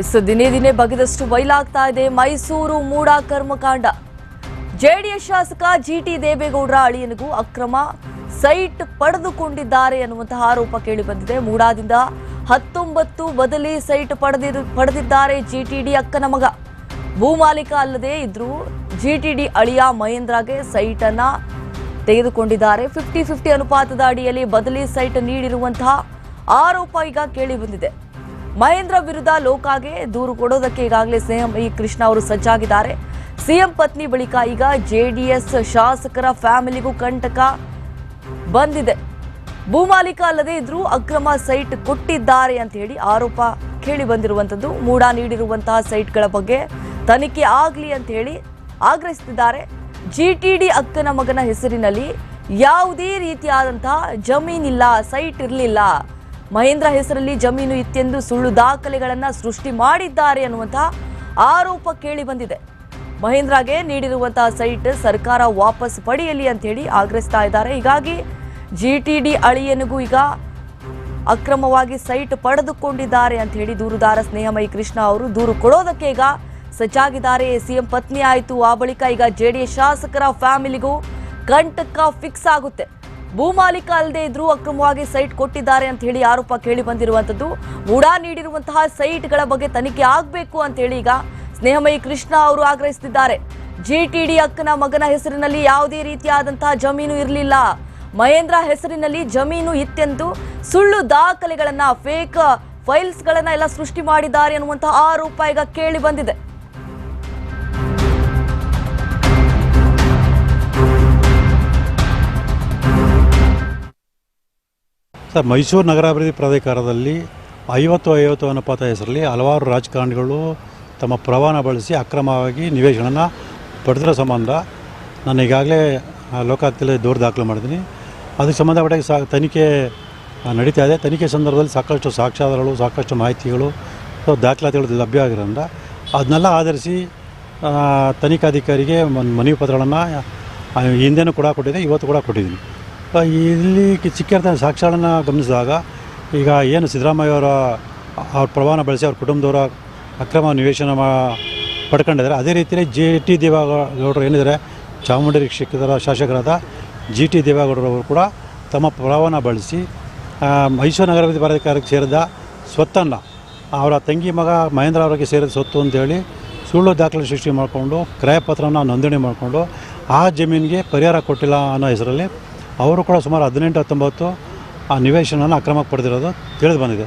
ಇಷ್ಟು ದಿನೇ ದಿನೇ ಬಗೆದಷ್ಟು ಬಯಲಾಗ್ತಾ ಇದೆ. ಮೈಸೂರು ಮೂಡ ಕರ್ಮಕಾಂಡ. ಜೆಡಿಎಸ್ ಶಾಸಕ ಜಿಟಿ ದೇವೇಗೌಡರ ಅಳಿಯನಿಗೂ ಅಕ್ರಮ ಸೈಟ್ ಪಡೆದುಕೊಂಡಿದ್ದಾರೆ ಅನ್ನುವಂತಹ ಆರೋಪ ಕೇಳಿಬಂದಿದೆ. ಮೂಡಾದಿಂದ ಹತ್ತೊಂಬತ್ತು ಬದಲಿ ಸೈಟ್ ಪಡೆದಿರು ಪಡೆದಿದ್ದಾರೆ ಜಿಟಿಡಿ ಅಕ್ಕನ ಮಗ. ಭೂಮಾಲೀಕ ಅಲ್ಲದೆ ಇದ್ರು ಜಿಟಿಡಿ ಅಳಿಯ ಮಹೇಂದ್ರಗೆ ಸೈಟ್ ಅನ್ನ ತೆಗೆದುಕೊಂಡಿದ್ದಾರೆ. ಫಿಫ್ಟಿ ಫಿಫ್ಟಿ ಅನುಪಾತದ ಅಡಿಯಲ್ಲಿ ಬದಲಿ ಸೈಟ್ ನೀಡಿರುವಂತಹ ಆರೋಪ ಈಗ ಕೇಳಿ ಬಂದಿದೆ. ಮಹೇಂದ್ರ ವಿರುದ್ಧ ಲೋಕಾಗೆ ದೂರು ಕೊಡೋದಕ್ಕೆ ಈಗಾಗಲೇ ಸಿಎಂ ಈ ಕೃಷ್ಣ ಅವರು ಸಜ್ಜಾಗಿದ್ದಾರೆ. ಸಿಎಂ ಪತ್ನಿ ಬಳಿಕ ಈಗ ಜೆಡಿಎಸ್ ಶಾಸಕರ ಫ್ಯಾಮಿಲಿಗೂ ಕಂಟಕ ಬಂದಿದೆ. ಭೂಮಾಲೀಕ ಅಲ್ಲದೆ ಇದ್ರೂ ಅಕ್ರಮ ಸೈಟ್ ಕೊಟ್ಟಿದ್ದಾರೆ ಅಂತ ಹೇಳಿ ಆರೋಪ ಕೇಳಿ ಬಂದಿರುವಂತದ್ದು ಮೂಡ ನೀಡಿರುವಂತಹ ಸೈಟ್ಗಳ ಬಗ್ಗೆ ತನಿಖೆ ಆಗ್ಲಿ ಅಂತ ಹೇಳಿ ಆಗ್ರಹಿಸುತ್ತಿದ್ದಾರೆ. ಜಿಟಿಡಿ ಅಕ್ಕನ ಮಗನ ಹೆಸರಿನಲ್ಲಿ ಯಾವುದೇ ರೀತಿಯಾದಂತಹ ಜಮೀನಿಲ್ಲ, ಸೈಟ್ ಇರಲಿಲ್ಲ. ಮಹೇಂದ್ರ ಹೆಸರಲ್ಲಿ ಜಮೀನು ಇತ್ತೆಂದು ಸುಳ್ಳು ದಾಖಲೆಗಳನ್ನು ಸೃಷ್ಟಿ ಮಾಡಿದ್ದಾರೆ ಅನ್ನುವಂತಹ ಆರೋಪ ಕೇಳಿ ಬಂದಿದೆ. ಮಹೇಂದ್ರಗೆ ನೀಡಿರುವಂತಹ ಸೈಟ್ ಸರ್ಕಾರ ವಾಪಸ್ ಪಡೆಯಲಿ ಅಂತ ಹೇಳಿ ಆಗ್ರಹಿಸ್ತಾ ಇದ್ದಾರೆ. ಹೀಗಾಗಿ ಜಿಟಿಡಿ ಅಳಿಯನಿಗೂ ಈಗ ಅಕ್ರಮವಾಗಿ ಸೈಟ್ ಪಡೆದುಕೊಂಡಿದ್ದಾರೆ ಅಂತ ಹೇಳಿ ದೂರುದಾರ ಸ್ನೇಹಮಯಿ ಕೃಷ್ಣ ಅವರು ದೂರು ಕೊಡೋದಕ್ಕೆ ಈಗ ಸಜ್ಜಾಗಿದ್ದಾರೆ. ಸಿಎಂ ಪತ್ನಿ ಆಯಿತು. ಆ ಬಳಿಕ ಈಗ ಜೆಡಿಎಸ್ ಶಾಸಕರ ಫ್ಯಾಮಿಲಿಗೂ ಕಂಟಕ ಫಿಕ್ಸ್ ಆಗುತ್ತೆ. ಭೂಮಾಲೀಕ ಅಲ್ಲದೆ ಇದ್ರೂ ಅಕ್ರಮವಾಗಿ ಸೈಟ್ ಕೊಟ್ಟಿದ್ದಾರೆ ಅಂತ ಹೇಳಿ ಆರೋಪ ಕೇಳಿ ಬಂದಿರುವಂತದ್ದು ಮೂಡಾ ನೀಡಿರುವಂತಹ ಸೈಟ್ಗಳ ಬಗ್ಗೆ ತನಿಖೆ ಆಗಬೇಕು ಅಂತ ಹೇಳಿ ಈಗ ಸ್ನೇಹಮಯಿ ಕೃಷ್ಣ ಅವರು ಆಗ್ರಹಿಸುತ್ತಿದ್ದಾರೆ. ಜಿಟಿಡಿ ಅಕ್ಕನ ಮಗನ ಹೆಸರಿನಲ್ಲಿ ಯಾವುದೇ ರೀತಿಯಾದಂತಹ ಜಮೀನು ಇರಲಿಲ್ಲ. ಮಹೇಂದ್ರ ಹೆಸರಿನಲ್ಲಿ ಜಮೀನು ಇತ್ತೆಂದು ಸುಳ್ಳು ದಾಖಲೆಗಳನ್ನ ಫೇಕ್ ಫೈಲ್ಸ್ ಗಳನ್ನ ಎಲ್ಲ ಸೃಷ್ಟಿ ಮಾಡಿದ್ದಾರೆ ಅನ್ನುವಂತಹ ಆರೋಪ ಈಗ ಕೇಳಿ ಬಂದಿದೆ. ಸರ್ ಮೈಸೂರು ನಗರಾಭಿವೃದ್ಧಿ ಪ್ರಾಧಿಕಾರದಲ್ಲಿ ಐವತ್ತು ಐವತ್ತು ಅನುಪಾತ ಹೆಸರಲ್ಲಿ ಹಲವಾರು ರಾಜಕಾರಣಿಗಳು ತಮ್ಮ ಪ್ರವಾಹ ಬಳಸಿ ಅಕ್ರಮವಾಗಿ ನಿವೇಶನನ ಪಡೆದಿರೋ ಸಂಬಂಧ ನಾನು ಈಗಾಗಲೇ ಲೋಕಾಯುಕ್ತದಲ್ಲಿ ದೂರು ದಾಖಲು ಮಾಡಿದ್ದೀನಿ. ಅದಕ್ಕೆ ಸಂಬಂಧಪಟ್ಟ ಸಾ ತನಿಖೆ ನಡೀತಾ ಇದೆ. ತನಿಖೆ ಸಂದರ್ಭದಲ್ಲಿ ಸಾಕಷ್ಟು ಸಾಕ್ಷ್ಯಾಧಾರಗಳು, ಸಾಕಷ್ಟು ಮಾಹಿತಿಗಳು ದಾಖಲಾತಿಗಳು ಲಭ್ಯ ಆಗಿರೋದ್ರಿಂದ ಅದನ್ನೆಲ್ಲ ಆಧರಿಸಿ ತನಿಖಾಧಿಕಾರಿಗೆ ಒಂದು ಮನವಿ ಪತ್ರಗಳನ್ನು ಹಿಂದೆನೂ ಕೂಡ ಕೊಟ್ಟಿದ್ದೆ ಇವತ್ತು ಕೂಡ ಕೊಟ್ಟಿದ್ದೀನಿ. ಇಲ್ಲಿ ಸಿಕ್ಕಿರ್ತ ಸಾಕ್ಷ್ಯಗಳನ್ನು ಗಮನಿಸಿದಾಗ, ಈಗ ಏನು ಸಿದ್ದರಾಮಯ್ಯ ಅವರ ಪ್ರಮಾಣ ಬಳಸಿ ಅವ್ರ ಕುಟುಂಬದವರ ಅಕ್ರಮ ನಿವೇಶನ ಮಾ ಪಡ್ಕೊಂಡಿದ್ದಾರೆ. ಅದೇ ರೀತಿಯಲ್ಲಿ ಜಿ ಟಿ ದೇವೇಗೌಡರು ಏನಿದ್ದಾರೆ ಚಾಮುಂಡಿ ಕ್ಷೇತ್ರದ ಶಾಸಕರಾದ ಜಿ ಟಿ ದೇವೇಗೌಡರವರು ಕೂಡ ತಮ್ಮ ಪ್ರಭಾವನ ಬಳಸಿ ಮೈಸೂರು ನಗರಾಭಿವೃದ್ಧಿ ಪ್ರಾಧಿಕಾರಕ್ಕೆ ಸೇರಿದ ಸ್ವತ್ತನ್ನು ಅವರ ತಂಗಿ ಮಗ ಮಹೇಂದ್ರ ಅವರಿಗೆ ಸೇರಿದ ಸ್ವತ್ತು ಅಂತೇಳಿ ಸುಳ್ಳು ದಾಖಲೆ ಸೃಷ್ಟಿ ಮಾಡಿಕೊಂಡು ಕ್ರಯಪತ್ರವನ್ನು ನೋಂದಣಿ ಮಾಡಿಕೊಂಡು ಆ ಜಮೀನಿಗೆ ಪರಿಹಾರ ಕೊಟ್ಟಿಲ್ಲ ಅನ್ನೋ ಹೆಸರಲ್ಲಿ ಅವರು ಕೂಡ ಸುಮಾರು ಹದಿನೆಂಟು ಹತ್ತೊಂಬತ್ತು ಆ ನಿವೇಶನವನ್ನು ಅಕ್ರಮಕ್ಕೆ ಪಡೆದಿರೋದು ತಿಳಿದು ಬಂದಿದೆ.